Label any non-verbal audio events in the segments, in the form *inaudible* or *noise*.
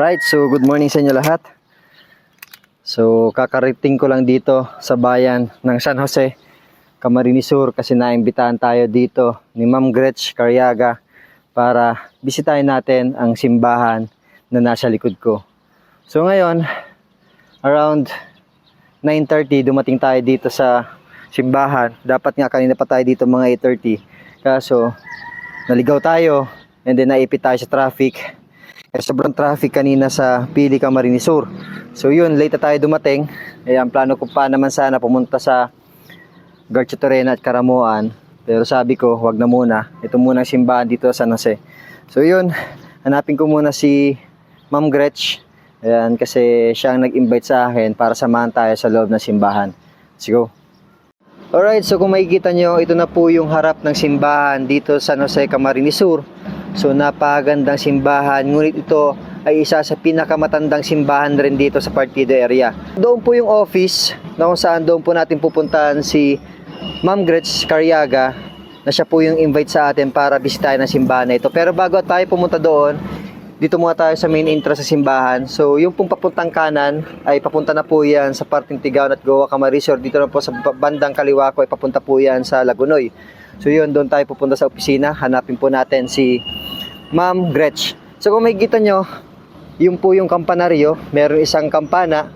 Alright, so good morning sa inyo lahat. So kakarating ko lang dito sa bayan ng San Jose, Camarines Sur kasi naimbitahan tayo dito ni Ma'am Gretch Carriaga para bisitahin natin ang simbahan na nasa likod ko. So ngayon, around 9.30 dumating tayo dito sa simbahan. Dapat nga kanina pa tayo dito mga 8.30. Kaso naligaw tayo and then naipit tayo sa traffic. Eh, sobrang traffic kanina sa Pili Camarines Sur. So yun, late tayo dumating. Eh, ang plano ko pa naman sana pumunta sa Garcia Torena at Karamuan. Pero sabi ko, wag na muna. Ito muna ang simbahan dito sa San Jose. So yun, hanapin ko muna si Ma'am Gretch. Ayan, kasi siya ang nag-invite sa akin para samahan tayo sa loob ng simbahan. Let's go. Alright, so kung makikita nyo, ito na po yung harap ng simbahan dito sa San Jose, Camarines. So napakagandang simbahan, ngunit ito ay isa sa pinakamatandang simbahan rin dito sa Partido area. Doon po yung office na kung saan doon po natin pupuntahan si Ma'am Gretch Carriaga na siya po yung invite sa atin para bisitahin ang simbahan na ito. Pero bago tayo pumunta doon, dito muna tayo sa main entrance sa simbahan. So, yung pong papuntang kanan ay papunta na po yan sa parting Tigaon at Goa Camarisor. Dito na po sa bandang kaliwa ko ay papunta po yan sa Lagunoy. So, yun, doon tayo pupunta sa opisina. Hanapin po natin si Ma'am Gretch. So, kung makikita nyo, yung po yung kampanaryo, meron isang kampana.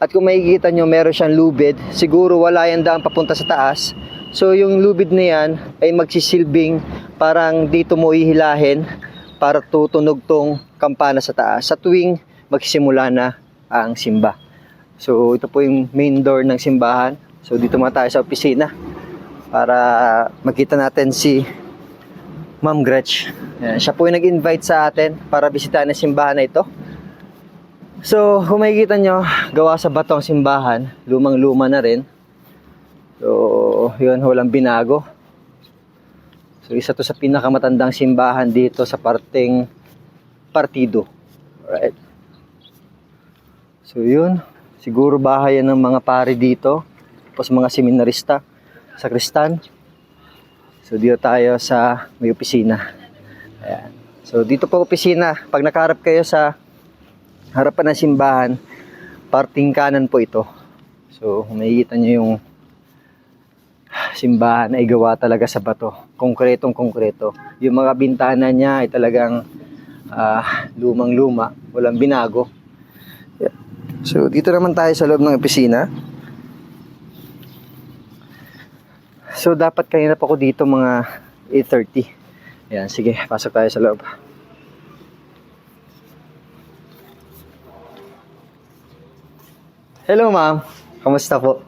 At kung makikita nyo, meron siyang lubid. Siguro wala yan daan papunta sa taas. So, yung lubid na yan ay magsisilbing parang dito mo ihilahin para tutunog tong kampana sa taas sa tuwing magsimula na ang simba. So ito po yung main door ng simbahan. So dito muna tayo sa opisina para makita natin si Ma'am Gretch. Ayan, siya po yung nag-invite sa atin para bisitahin ang simbahan na ito. So kung makikita nyo, gawa sa bato ang simbahan, lumang-luma na rin. So yun, walang binago. So isa to sa pinakamatandang simbahan dito sa parting partido. Alright. So yun, siguro bahayan ng mga pari dito, tapos mga seminarista sa Kristan. So dito tayo sa may opisina. Ayan. So dito po opisina, pag nakaharap kayo sa harapan ng simbahan, parting kanan po ito. So makikita nyo yung simbahan ay gawa talaga sa bato. Konkretong konkreto. Yung mga bintana niya ay talagang ah, lumang-luma. Walang binago. So, dito naman tayo sa loob ng opisina. So, dapat kanina pa ako dito mga 8.30. Ayan, sige, pasok tayo sa loob. Hello, ma'am. Kamusta po?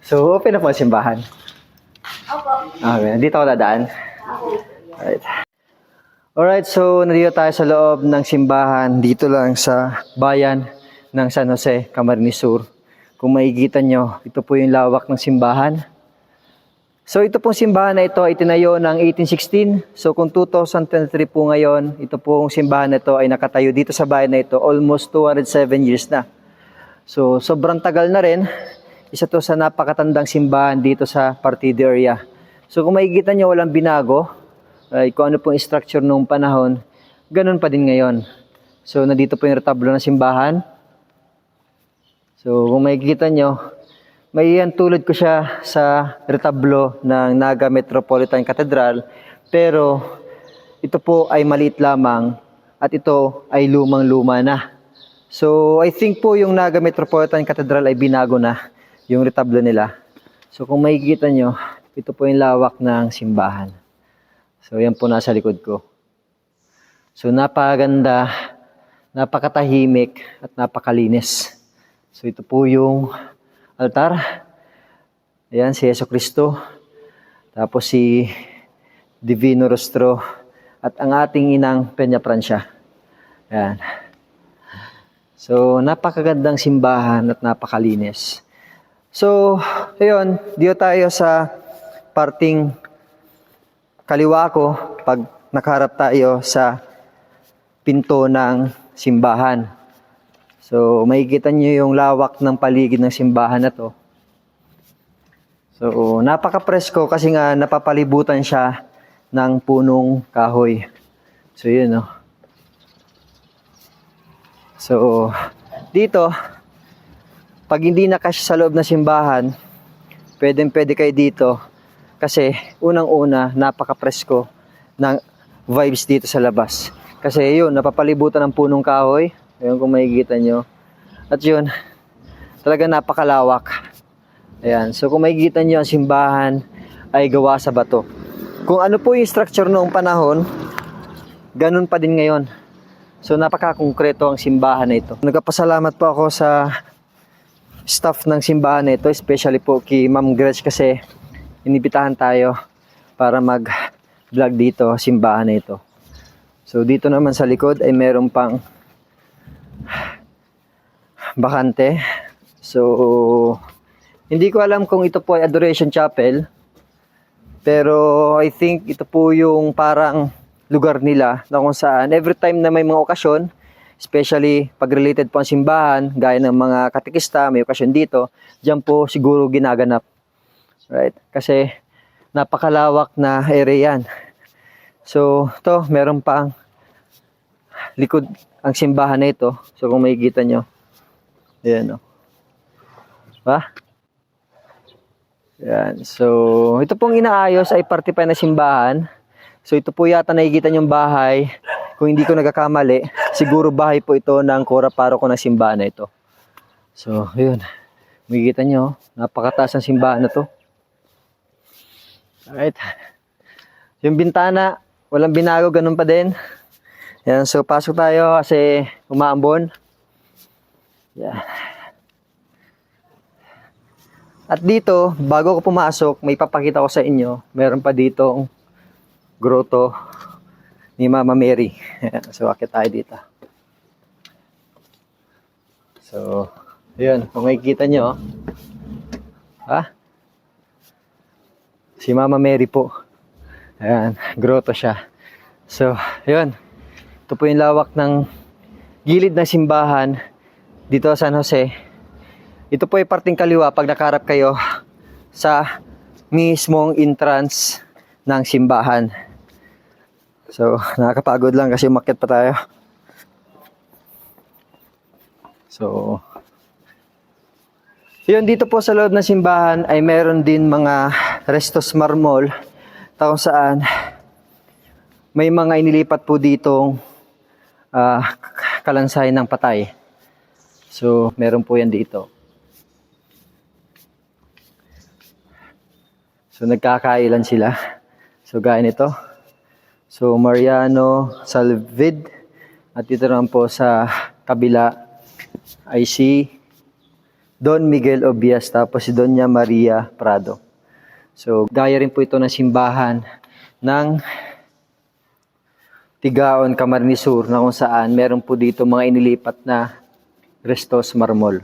So, open na po ang simbahan. Opo. Okay, dito ako dadaan. Alright. Alright, so nandito tayo sa loob ng simbahan dito lang sa bayan ng San Jose, Camarines Sur. Kung makikita nyo, ito po yung lawak ng simbahan. So ito pong simbahan na ito ay tinayo ng 1816. So kung 2023 po ngayon, ito pong simbahan na ito ay nakatayo dito sa bayan na ito almost 207 years na. So sobrang tagal na rin. Isa to sa napakatandang simbahan dito sa Partido area. So kung makikita nyo walang binago, ay kung ano pong structure noong panahon, ganun pa din ngayon. So nandito po yung retablo ng simbahan. So kung makikita nyo, may yan tulad ko siya sa retablo ng Naga Metropolitan Cathedral. Pero ito po ay maliit lamang at ito ay lumang-luma na. So I think po yung Naga Metropolitan Cathedral ay binago na yung retablo nila. So kung makikita nyo, ito po yung lawak ng simbahan. So yan po nasa likod ko. So napakaganda, napakatahimik at napakalinis. So ito po yung altar. Ayan, si Yeso Kristo. Tapos si Divino Rostro. At ang ating inang Peña Francia. Ayan. So, napakagandang simbahan at napakalinis. So, ayun, dito tayo sa parting kaliwa ko pag nakaharap tayo sa pinto ng simbahan. So, makikita nyo yung lawak ng paligid ng simbahan na to. So, napaka-presko kasi nga napapalibutan siya ng punong kahoy. So, yun, no. So, dito, pag hindi na kasya sa loob ng simbahan, pwedeng pwede kayo dito kasi unang-una, napaka-presko ng vibes dito sa labas. Kasi yun, napapalibutan ng punong kahoy. Ayun kung makikita nyo. At yun, talaga napakalawak. Ayan, so kung makikita nyo ang simbahan ay gawa sa bato. Kung ano po yung structure noong panahon, ganun pa din ngayon. So napaka-konkreto ang simbahan na ito. Nagpapasalamat po ako sa staff ng simbahan na ito, especially po kay Ma'am Gretch kasi inibitahan tayo para mag-vlog dito, simbahan na ito. So dito naman sa likod ay meron pang bakante. So hindi ko alam kung ito po ay Adoration Chapel. Pero I think ito po yung parang lugar nila na kung saan every time na may mga okasyon, especially pag related po ang simbahan, gaya ng mga katikista, may okasyon dito, diyan po siguro ginaganap. Right? Kasi napakalawak na area yan. So, to meron pang likod ang simbahan na ito. So, kung makikita nyo, ayan o. Ba? Yan. So, ito pong inaayos ay parte pa na simbahan. So, ito po yata nakikita yung bahay. Kung hindi ko nagkakamali, siguro bahay po ito ng Kora Paro ko ng simbahan na ito. So, yun. Makikita nyo, napakataas ng simbahan na to. Alright. Yung bintana, walang binago, ganun pa din. Yan, so pasok tayo kasi umaambon. Yan. At dito, bago ko pumasok, may papakita ko sa inyo. Meron pa dito grotto ni Mama Mary. *laughs* so, akit tayo dito. So, yun. Kung makikita nyo, ha? Si Mama Mary po. Ayan, grotto siya. So, yun. Ito po yung lawak ng gilid ng simbahan dito sa San Jose. Ito po ay parting kaliwa pag nakarap kayo sa mismong entrance ng simbahan. So, nakakapagod lang kasi umakyat pa tayo. So, yun dito po sa loob ng simbahan ay meron din mga restos marmol kung saan may mga inilipat po ditong ah, kalansay ng patay. So, meron po yan dito. So, nagkakailan sila. So, gaya nito. So, Mariano Salvid. At dito naman po sa kabila ay si Don Miguel Obias tapos si Doña Maria Prado. So, gaya rin po ito ng simbahan ng Tigaon, Camarines Sur na kung saan meron po dito mga inilipat na restos marmol.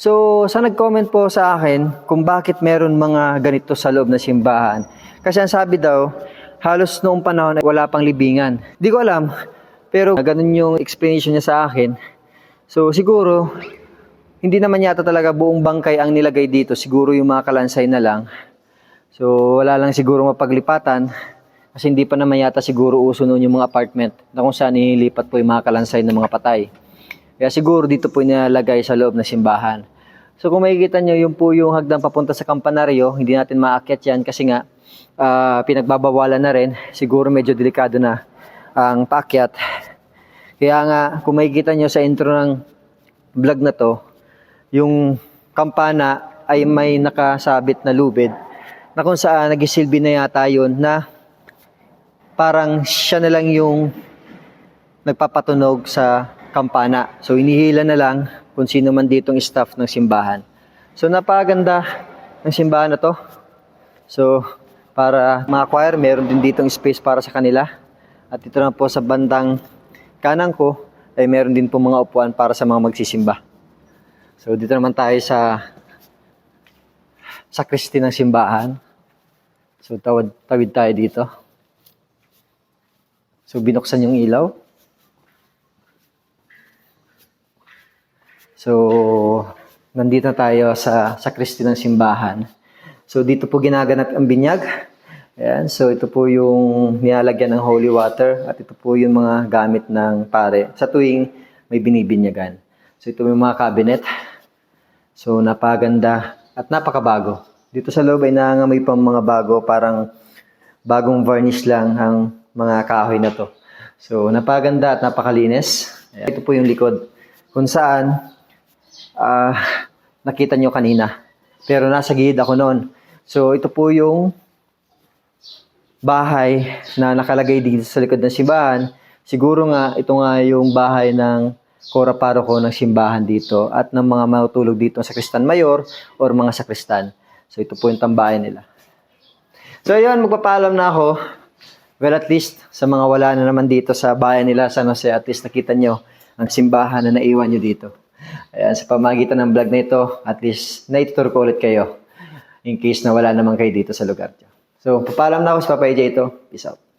So, sa nag-comment po sa akin kung bakit meron mga ganito sa loob ng simbahan. Kasi ang sabi daw, halos noong panahon ay wala pang libingan. Di ko alam, pero ganun yung explanation niya sa akin. So, siguro, hindi naman yata talaga buong bangkay ang nilagay dito. Siguro yung mga kalansay na lang. So, wala lang siguro mapaglipatan. Kasi hindi pa naman yata siguro uso noon yung mga apartment na kung saan nililipat po yung mga kalansay ng mga patay. Kaya siguro dito po nilalagay sa loob ng simbahan. So kung makikita nyo, yung po yung hagdan papunta sa kampanaryo, hindi natin maakyat yan kasi nga ah, pinagbabawalan na rin. Siguro medyo delikado na ang paakyat. Kaya nga, kung makikita nyo sa intro ng vlog na to, yung kampana ay may nakasabit na lubid na kung saan nagisilbi na yata yun na parang siya na lang yung nagpapatunog sa kampana. So inihila na lang kung sino man ditong staff ng simbahan. So napaganda ng simbahan na to. So para mga choir, meron din ditong space para sa kanila. At ito na po sa bandang kanan ko ay meron din po mga upuan para sa mga magsisimba. So dito naman tayo sa sakristi ng simbahan. So tawad, tawid tayo dito. So binuksan yung ilaw. So nandito na tayo sa sakristi ng simbahan. So dito po ginaganap ang binyag. Ayan, so ito po yung nilalagyan ng holy water at ito po yung mga gamit ng pare sa tuwing may binibinyagan. So ito yung mga cabinet. So napaganda at napakabago. Dito sa loob ay nangangamoy pang mga bago, parang bagong varnish lang ang mga kahoy na to. So napaganda at napakalinis. Ayan. Ito po yung likod kung saan ah, nakita nyo kanina. Pero nasa gilid ako noon. So ito po yung bahay na nakalagay dito sa likod ng simbahan. Siguro nga, ito nga yung bahay ng Kora Paroko ng simbahan dito at ng mga matutulog dito sa Kristan Mayor or mga sakristan. So ito po yung tambayan nila. So ayun, magpapaalam na ako. Well, at least sa mga wala na naman dito sa bayan nila, San Jose, at least nakita nyo ang simbahan na naiwan nyo dito. Ayan, sa pamagitan ng vlog na ito, at least naitutur ko ulit kayo in case na wala naman kayo dito sa lugar. So, papaalam na ako sa Papa AJ ito. Peace out.